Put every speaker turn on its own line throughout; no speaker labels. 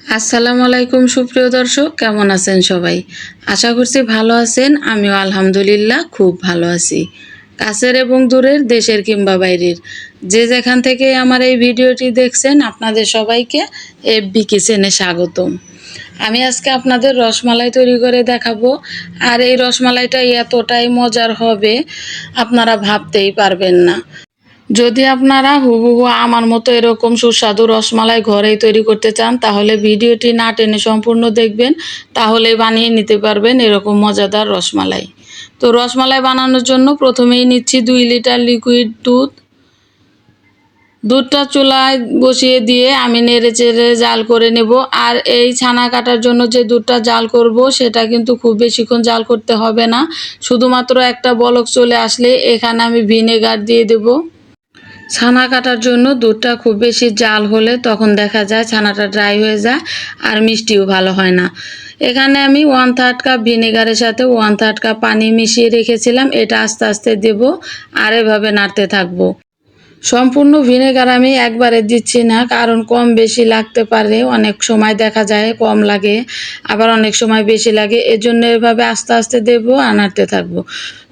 আসসালামু আলাইকুম সুপ্রিয় দর্শক, কেমন আছেন সবাই? আশা করছি ভালো আছেন, আমিও আলহামদুলিল্লাহ খুব ভালো আছি। কাছের এবং দূরের, দেশের কিংবা বাইরের। যে যেখান থেকে আমার এই ভিডিওটি দেখছেন, আপনাদের সবাইকে এফ এফবি কিচেনে স্বাগতম। আমি আজকে আপনাদের রসমালাই তৈরি করে দেখাবো, আর এই রসমালাইটা এতটাই মজার হবে, আপনারা ভাবতেই পারবেন না। যদি আপনারা হুবহু আমার মতো এরকম সুস্বাদু রসমালাই ঘরেই তৈরি করতে চান, তাহলে ভিডিওটি না টেনে সম্পূর্ণ দেখবেন তাহলে বানিয়ে নিতে পারবেন এরকম মজাদার রসমালাই। তো রসমালাই বানানোর জন্য প্রথমেই নিচ্ছি দুই লিটার লিকুইড দুধ। দুধটা চুলায় বসিয়ে দিয়ে আমি নেড়ে চেড়ে জাল করে নেব। আর এই ছানা কাটার জন্য যে দুধটা জাল করব, সেটা কিন্তু খুব বেশিক্ষণ জাল করতে হবে না। শুধুমাত্র একটা বলক চলে আসলে এখানে আমি ভিনেগার দিয়ে দেবো। ছানা কাটার জন্য দুধটা খুব বেশি জাল হলে তখন দেখা যায় ছানাটা ড্রাই হয়ে যায় আর মিষ্টিও ভালো হয় না। এখানে আমি ওয়ান থার্ড কাপ ভিনেগারের সাথে ওয়ান থার্ড কাপ পানি মিশিয়ে রেখেছিলাম। এটা আস্তে আস্তে দেব আর এভাবে নাড়তে থাকব। সম্পূর্ণ ভিনেগার আমি একবারে দিচ্ছি না, কারণ কম বেশি লাগতে পারে, অনেক সময় দেখা যায় কম লাগে, আবার অনেক সময় বেশি লাগে, এজন্য এভাবে আস্তে আস্তে দেবো আর নাড়তে থাকব।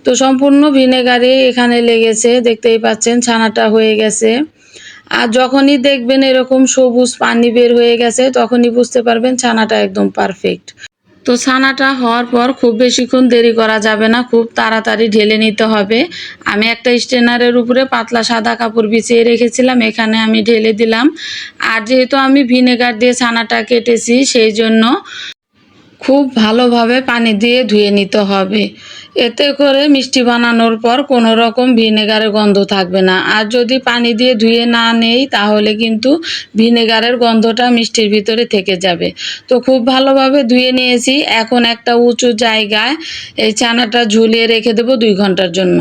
তো সম্পূর্ণ ভিনেগারে এখানে লেগেছে, দেখতেই পাচ্ছেন ছানাটা হয়ে গেছে। আর যখনই দেখবেন এরকম সবুজ পানি বের হয়ে গেছে, তখনই বুঝতে পারবেন ছানাটা একদম পারফেক্ট তো ছানাটা হওয়ার পর খুব বেশিক্ষণ দেরি করা যাবে না, খুব তাড়াতাড়ি ঢেলে নিতে হবে। আমি একটা স্টেনারের উপরে পাতলা সাদা কাপড় বিছিয়ে রেখেছিলাম, এখানে আমি ঢেলে দিলাম। আর যেহেতু আমি ভিনেগার দিয়ে ছানাটা কেটেছি, সেই জন্য খুব ভালোভাবে পানি দিয়ে ধুয়ে নিতে হবে। এতে করে মিষ্টি বানানোর পর কোনো রকম ভিনেগারের গন্ধ থাকবে না। আর যদি পানি দিয়ে ধুয়ে না নেই, তাহলে কিন্তু ভিনেগারের গন্ধটা মিষ্টির ভিতরে থেকে যাবে। তো খুব ভালোভাবে ধুয়ে নিয়েছি। এখন একটা উঁচু জায়গায় এই চানাটা ঝুলিয়ে রেখে দেবো দুই ঘণ্টার জন্য।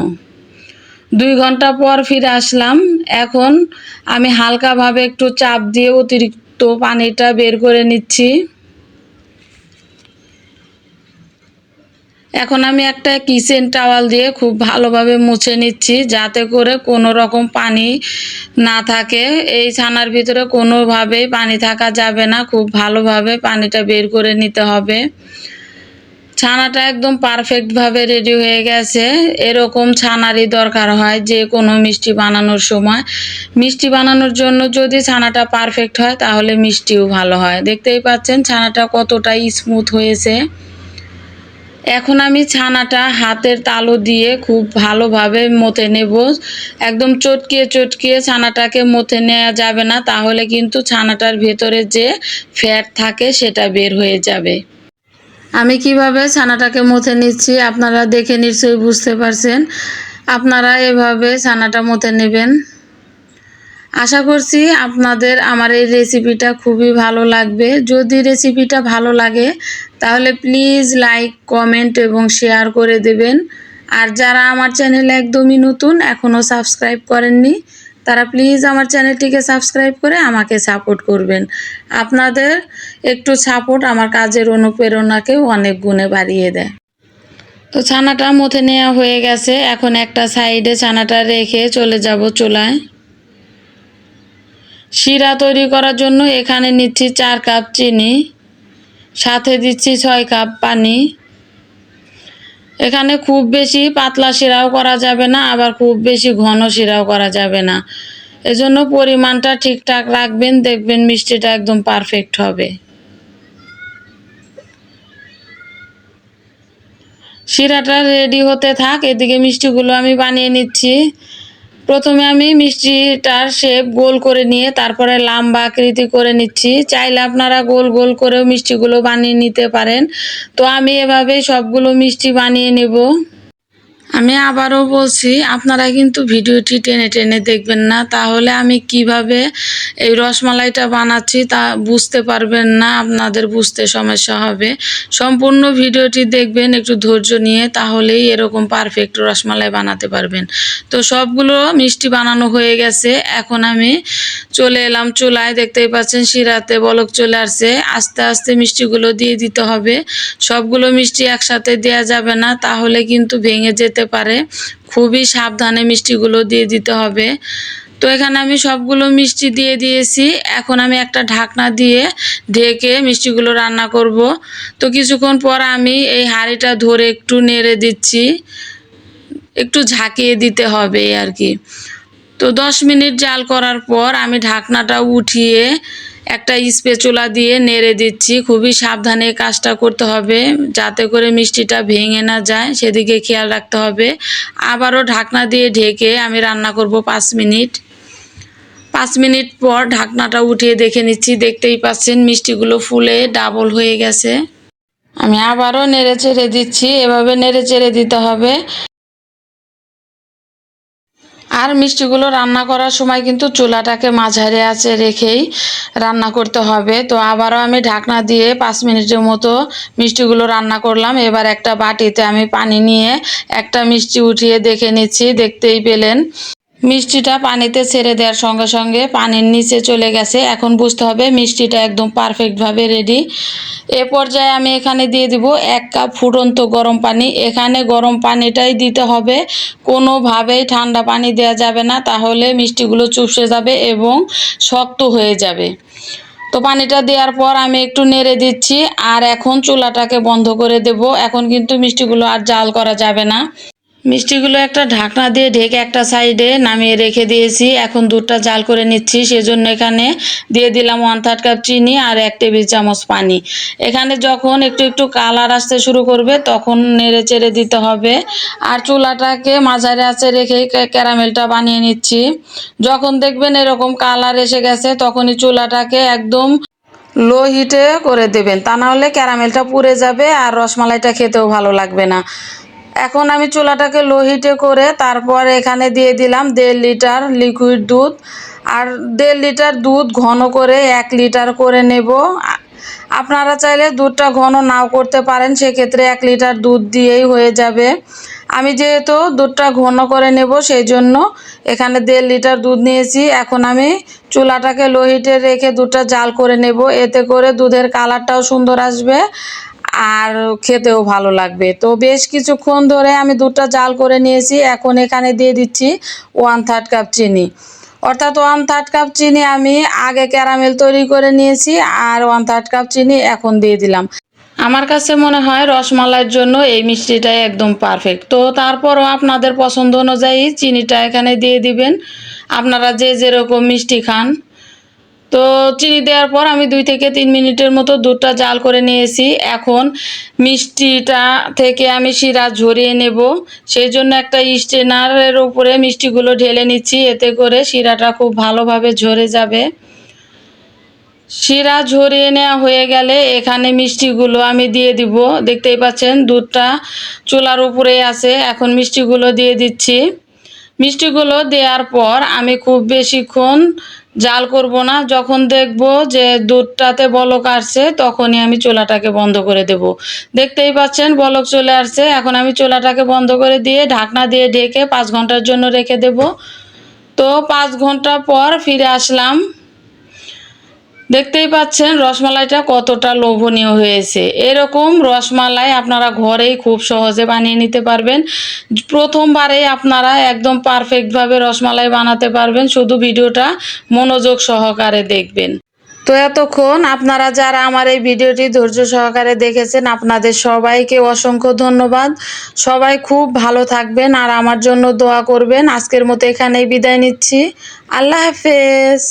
দুই ঘণ্টা পর ফিরে আসলাম। এখন আমি হালকাভাবে একটু চাপ দিয়ে অতিরিক্ত পানিটা বের করে নিচ্ছি। এখন আমি একটা কিচেন টাওয়াল দিয়ে খুব ভালোভাবে মুছে নিচ্ছি, যাতে করে কোনো রকম পানি না থাকে। এই ছানার ভিতরে কোনোভাবেই পানি থাকা যাবে না, খুব ভালোভাবে পানিটা বের করে নিতে হবে। ছানাটা একদম পারফেক্টভাবে রেডি হয়ে গেছে। এরকম ছানারই দরকার হয় যে কোনো মিষ্টি বানানোর সময়। মিষ্টি বানানোর জন্য যদি ছানাটা পারফেক্ট হয়, তাহলে মিষ্টিও ভালো হয়। দেখতেই পাচ্ছেন ছানাটা কতটা স্মুথ হয়েছে। এখন আমি ছানাটা হাতের তালু দিয়ে খুব ভালোভাবে মতে নেব। একদম চটকিয়ে চটকিয়ে ছানাটাকে মতে নেওয়া যাবে না, তাহলে কিন্তু ছানাটার ভেতরে যে ফ্যাট থাকে সেটা বের হয়ে যাবে। আমি কীভাবে ছানাটাকে মথে নিচ্ছি আপনারা দেখে নিশ্চয়ই বুঝতে পারছেন। আপনারা এভাবে ছানাটা মথে নেবেন। আশা করছি আপনাদের আমার এই রেসিপিটা খুবই ভালো লাগবে। যদি রেসিপিটা ভালো লাগে তাহলে প্লিজ লাইক কমেন্ট এবং শেয়ার করে দেবেন। আর যারা আমার চ্যানেল একদমই নতুন এখনও সাবস্ক্রাইব করেননি, তারা প্লিজ আমার চ্যানেলটিকে সাবস্ক্রাইব করে আমাকে সাপোর্ট করবেন। আপনাদের একটু সাপোর্ট আমার কাজের অনুপ্রেরণাকেও অনেক গুণে বাড়িয়ে দেয়। তো ছানাটা মথে নেওয়া হয়ে গেছে, এখন একটা সাইডে ছানাটা রেখে চলে যাব চুলায়। শিরা তৈরি করার জন্য এখানে নিচ্ছি চার কাপ চিনি। সাথে দিচ্ছি ছয় কাপ পানি। এখানে খুব বেশি পাতলা শিরাও করা যাবে না, আবার খুব বেশি ঘন শিরাও করা যাবে না। এজন্য পরিমাণটা ঠিকঠাক রাখবেন, দেখবেন মিষ্টিটা একদম পারফেক্ট হবে। শিরাটা রেডি হতে থাক, এদিকে মিষ্টিগুলো আমি বানিয়ে নিচ্ছি। প্রথমে আমি মিষ্টিটার শেপ গোল করে নিয়ে তারপরে লাম্বা আকৃতি করে নিচ্ছি। চাইলে আপনারা গোল গোল করেও মিষ্টিগুলো বানিয়ে নিতে পারেন। তো আমি এভাবেই সবগুলো মিষ্টি বানিয়ে নেব। আমি আবারও বলছি, আপনারা কিন্তু ভিডিওটি টেনে টেনে দেখবেন না। তাহলে আমি কীভাবে এই রসমালাইটা বানাচ্ছি তা বুঝতে পারবেন না, আপনাদের বুঝতে সমস্যা হবে। সম্পূর্ণ ভিডিওটি দেখবেন, একটু ধৈর্য নিয়ে, তাহলেই এরকম পারফেক্ট রসমালাই বানাতে পারবেন। তো সবগুলো মিষ্টি বানানো হয়ে গেছে। এখন আমি চলে এলাম চুলায়, দেখতেই পাচ্ছেন শিরাতে বলক চলে আসছে। আস্তে আস্তে মিষ্টিগুলো দিয়ে দিতে হবে। সবগুলো মিষ্টি একসাথে দেওয়া যাবে না, তাহলে কিন্তু ভেঙে যেতে পারে। খুবই সাবধানে মিষ্টিগুলো দিয়ে দিতে হবে। তো এখানে আমি সবগুলো মিষ্টি দিয়ে দিয়েছি। এখন আমি একটা ঢাকনা দিয়ে ঢেকে মিষ্টিগুলো রান্না করব। তো কিছুক্ষণ পর আমি এই হাঁড়িটা ধরে একটু নেড়ে দিচ্ছি। একটু ঝাঁকিয়ে দিতে হবে আর কি। তো দশ মিনিট জাল করার পর আমি ঢাকনাটা উঠিয়ে একটা স্পেচুলা দিয়ে নেড়ে দিচ্ছি। খুবই সাবধানে কাজটা করতে হবে, যাতে করে মিষ্টিটা ভেঙে না যায়। সেদিকে খেয়াল রাখতে হবে। আবারও ঢাকনা দিয়ে ঢেকে আমি রান্না করব পাঁচ মিনিট। পাঁচ মিনিট পর ঢাকনাটা উঠিয়ে দেখে নিচ্ছি, দেখতেই পাচ্ছেন মিষ্টিগুলো ফুলে ডাবল হয়ে গেছে। আমি আবারও নেড়ে চেড়ে দিচ্ছি। এভাবে নেড়ে চেড়ে দিতে হবে। আর মিষ্টিগুলো রান্না করার সময় কিন্তু চুলাটাকে মাঝারে আছে রেখেই রান্না করতে হবে। তো আবারও আমি ঢাকনা দিয়ে পাঁচ মিনিটের মতো মিষ্টিগুলো রান্না করলাম। এবার একটা বাটিতে আমি পানি নিয়ে একটা মিষ্টি উঠিয়ে দেখে নিচ্ছি। দেখতেই পেলেন মিষ্টিটা পানিতে ছেড়ে দেওয়ার সঙ্গে সঙ্গে পানির নিচে চলে গেছে। এখন বুঝতে হবে মিষ্টিটা একদম পারফেক্টভাবে রেডি এ পর্যায়ে আমি এখানে দিয়ে দিব এক কাপ ফুটন্ত গরম পানি। এখানে গরম পানিটাই দিতে হবে। কোনোভাবেই ঠান্ডা পানি দেওয়া যাবে না, তাহলে মিষ্টিগুলো চুপসে যাবে এবং শক্ত হয়ে যাবে। তো পানিটা দেওয়ার পর আমি একটু নেড়ে দিচ্ছি আর এখন চুলাটাকে বন্ধ করে দেব। এখন কিন্তু মিষ্টিগুলো আর জাল করা যাবে না। মিষ্টিগুলো একটা ঢাকনা দিয়ে ঢেকে একটা সাইডে নামিয়ে রেখে দিয়েছি। এখন দুধটা জাল করে নিচ্ছি, সেজন্য এখানে দিয়ে দিলাম ওয়ান থার্ড কাপ চিনি আর এক টেবিল চামচ পানি। এখানে যখন একটু একটু কালার আসতে শুরু করবে, তখন নেড়ে চেড়ে দিতে হবে। আর চুলাটাকে মাঝারে আছে রেখে ক্যারামেলটা বানিয়ে নিচ্ছি। যখন দেখবেন এরকম কালার এসে গেছে, তখনই চুলাটাকে একদম লো হিটে করে দেবেন। তা না হলে ক্যারামেলটা পুড়ে যাবে আর রসমালাইটা খেতেও ভালো লাগবে না। এখন আমি চুলাটাকে লো হিটে করে তারপর এখানে দিয়ে দিলাম দেড় লিটার লিকুইড দুধ। আর দেড় লিটার দুধ ঘন করে এক লিটার করে নেব। আপনারা চাইলে দুধটা ঘন নাও করতে পারেন, সেক্ষেত্রে এক লিটার দুধ দিয়েই হয়ে যাবে। আমি যেহেতু দুধটা ঘন করে নেব সেই জন্য এখানে দেড় লিটার দুধ নিয়েছি। এখন আমি চুলাটাকে লো হিটে রেখে দুধটা জাল করে নেব। এতে করে দুধের কালারটাও সুন্দর আসবে। আর খেতেও ভালো লাগবে। তো বেশ কিছুক্ষণ ধরে আমি দুধটা জাল করে নিয়েছি। এখন এখানে দিয়ে দিচ্ছি ওয়ান থার্ড কাপ চিনি। অর্থাৎ ওয়ান থার্ড কাপ চিনি আমি আগে ক্যারামেল তৈরি করে নিয়েছি আর ওয়ান থার্ড কাপ চিনি এখন দিয়ে দিলাম। আমার কাছে মনে হয় রসমালাইয়ের জন্য এই মিষ্টিটাই একদম পারফেক্ট তো তারপরও আপনাদের পছন্দ অনুযায়ী চিনিটা এখানে দিয়ে দিবেন। আপনারা যে যেরকম মিষ্টি খান তো চিনি দেওয়ার পর আমি দুই থেকে তিন মিনিটের মতো দুধটা জাল করে নিয়েছি। এখন মিষ্টিটা থেকে আমি শিরা ঝরিয়ে নেব। সেই জন্য একটা স্টেনারের উপরে মিষ্টিগুলো ঢেলে নিচ্ছি। এতে করে শিরাটা খুব ভালোভাবে ঝরে যাবে। শিরা ঝরিয়ে নেওয়া হয়ে গেলে এখানে মিষ্টিগুলো আমি দিয়ে দিব। দেখতেই পাচ্ছেন, দুধটা চুলার উপরে আছে। এখন মিষ্টিগুলো দিয়ে দিচ্ছি। মিষ্টিগুলো দেওয়ার পর আমি খুব বেশিক্ষণ জাল করব না। যখন দেখব যে দুধটাতে বলক আসছে, তখনই আমি চোলাটাকে বন্ধ করে দেব। দেখতেই পাচ্ছেন, বলক চলে আসছে। এখন আমি চোলাটাকে বন্ধ করে দিয়ে ঢাকনা দিয়ে ঢেকে পাঁচ ঘণ্টার জন্য রেখে দেব। তো পাঁচ ঘণ্টা পর ফিরে আসলাম। দেখতেই পাচ্ছেন রসমালাইটা কতটা লোভনীয় হয়েছে। এরকম রসমালাই আপনারা ঘরেই খুব সহজে বানিয়ে নিতে পারবেন। প্রথমবারেই আপনারা একদম পারফেক্টভাবে রসমালাই বানাতে পারবেন। শুধু ভিডিওটা মনোযোগ সহকারে দেখবেন। তো এতক্ষণ আপনারা যারা আমার এই ভিডিওটি ধৈর্য সহকারে দেখেছেন, আপনাদের সবাইকে অসংখ্য ধন্যবাদ। সবাই খুব ভালো থাকবেন আর আমার জন্য দোয়া করবেন। আজকের মতো এখানেই বিদায় নিচ্ছি। আল্লাহ হাফেজ।